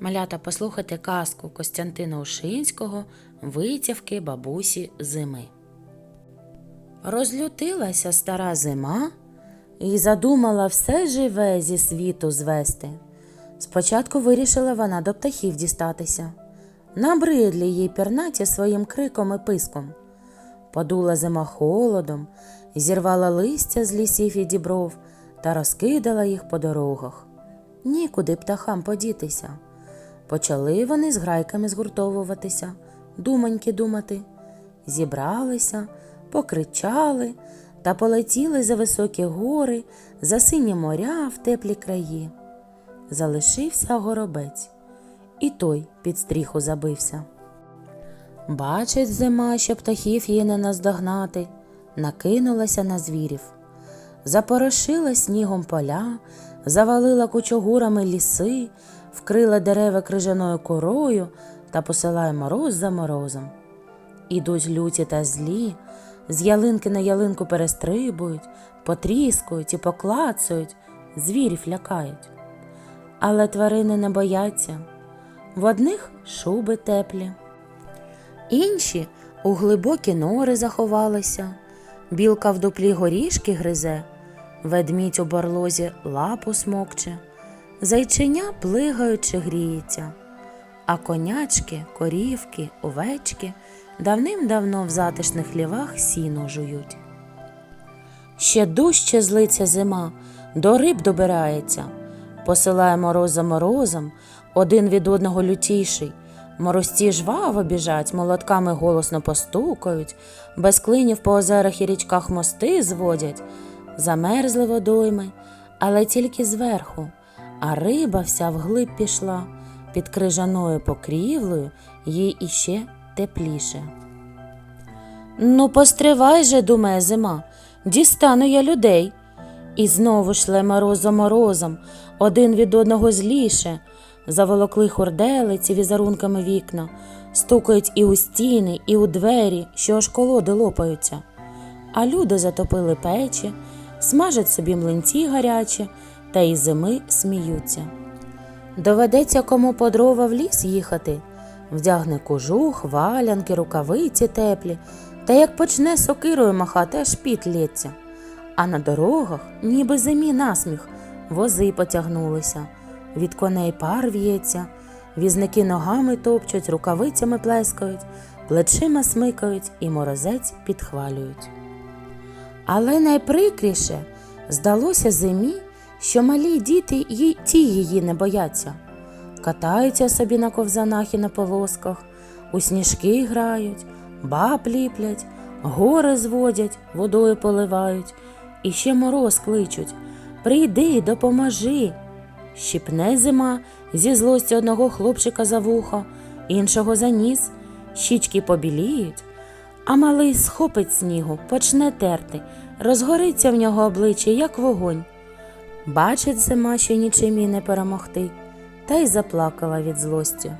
Малята, послухайте казку Костянтина Ушинського Витівки бабусі зими. Розлютилася стара зима і задумала все живе зі світу звести. Спочатку вирішила вона до птахів дістатися. Набридлі їй пірнаті своїм криком і писком. Подула зима холодом, зірвала листя з лісів і дібров та розкидала їх по дорогах. Нікуди птахам подітися. Почали вони з грайками згуртовуватися, думаньки думати. Зібралися, покричали та полетіли за високі гори, за сині моря в теплі краї. Залишився горобець, і той під стріху забився. Бачить зима, що птахів її не наздогнати, накинулася на звірів. Запорошила снігом поля, завалила кучогурами ліси, вкрила дерева крижаною корою та посилає мороз за морозом. Ідуть люті та злі, з ялинки на ялинку перестрибують, потріскують і поклацують, звірів лякають. Але тварини не бояться, в одних шуби теплі. Інші у глибокі нори заховалися, білка в дуплі горішки гризе, ведмідь у барлозі лапу смокче, зайченя плигаючи гріється, а конячки, корівки, овечки давним-давно в затишних лівах сіно жують. Ще дужче злиться зима, до риб добирається, посилає мороз за морозом, один від одного лютіший. Морозці жваво біжать, молотками голосно постукають, без клинів по озерах і річках мости зводять, замерзли водойми, але тільки зверху, а риба вся вглиб пішла, під крижаною покрівлею їй іще тепліше. Ну, постривай же, думає зима, дістану я людей. І знову шле мороз морозом, один від одного зліше. Заволокли хорделиці візерунками вікна, стукають і у стіни, і у двері, що аж колоди лопаються. А люди затопили печі, смажать собі млинці гарячі та із зими сміються. Доведеться кому по дрова в ліс їхати, вдягне кожух, валянки, рукавиці теплі, та як почне сокирою махати, аж піт. А на дорогах, ніби зимі насміх, вози потягнулися. Від коней пар в'ється, візники ногами топчуть, рукавицями плескають, плечима смикають і морозець підхвалюють. Але найприкріше здалося зимі, що малі діти й ті її не бояться. Катаються собі на ковзанах і на повозках, у сніжки грають, баб ліплять, гори зводять, водою поливають, і ще мороз кличуть Прийди, допоможи. Щіпне зима зі злості одного хлопчика за вухо, іншого за ніс, щічки побіліють, а малий схопить снігу, почне терти, розгориться в нього обличчя, як вогонь. Бачить зима, що нічим їй не перемогти, та й заплакала від злості.